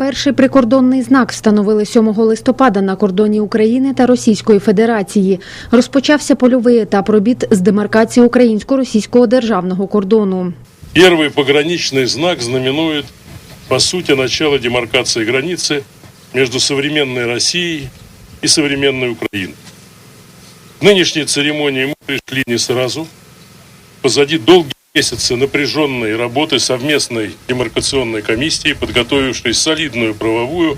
Перший прикордонний знак встановили 7 листопада на кордоні України та Російської Федерації. Розпочався польовий етап робіт з демаркації українсько-російського державного кордону. Первый пограничный знак знаменует, по сути, начало демаркации границы между современной Россией и современной Украиной. К нынешней церемонии мы пришли не сразу. Позади долгие месяцы напряженной работы совместной демаркационной комиссии, подготовившей солидную правовую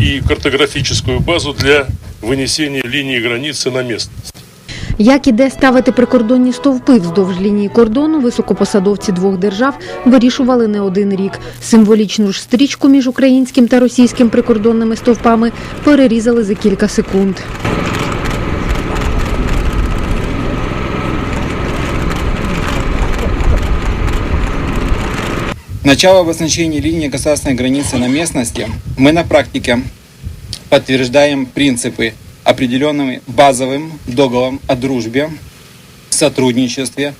и картографическую базу для вынесения линии границы на местность. Як і де ставити прикордонні стовпи вздовж лінії кордону, високопосадовці двох держав вирішували не один рік. Символічну ж стрічку між українським та російським прикордонними стовпами перерізали за кілька секунд. Начало обозначения линии государственной границы на местности мы на практике подтверждаем принципы, определенными базовым договором о дружбе, сотрудничестве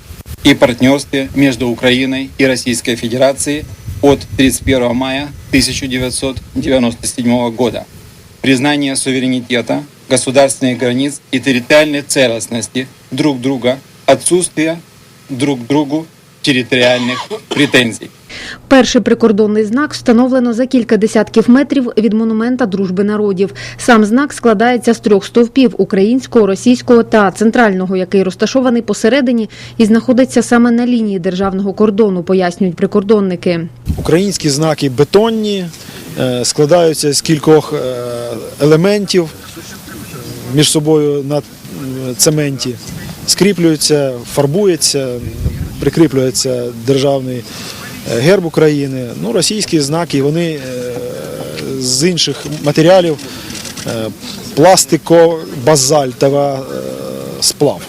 и партнерстве между Украиной и Российской Федерацией от 31 мая 1997 года. Признание суверенитета, государственных границ и территориальной целостности друг друга, отсутствие друг другу территориальных претензий. Перший прикордонний знак встановлено за кілька десятків метрів від монумента дружби народів. Сам знак складається з трьох стовпів українського, російського та центрального, який розташований посередині і знаходиться саме на лінії державного кордону, пояснюють прикордонники. Українські знаки бетонні, е, складаються з кількох е, елементів між собою на е, цементі, скріплюються, фарбується, прикріплюється державний герб України. Ну, російські знаки вони е, з інших матеріалів е, пластико-базальтова е, сплав.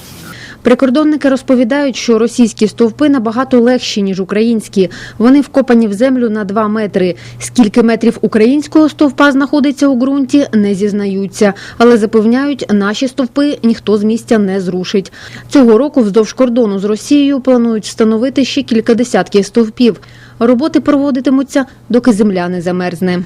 Прикордонники розповідають, що російські стовпи набагато легші, ніж українські. Вони вкопані в землю на 2 метри. Скільки метрів українського стовпа знаходиться у ґрунті, не зізнаються. Але запевняють, наші стовпи ніхто з місця не зрушить. Цього року вздовж кордону з Росією планують встановити ще кілька десятків стовпів. Роботи проводитимуться, доки земля не замерзне.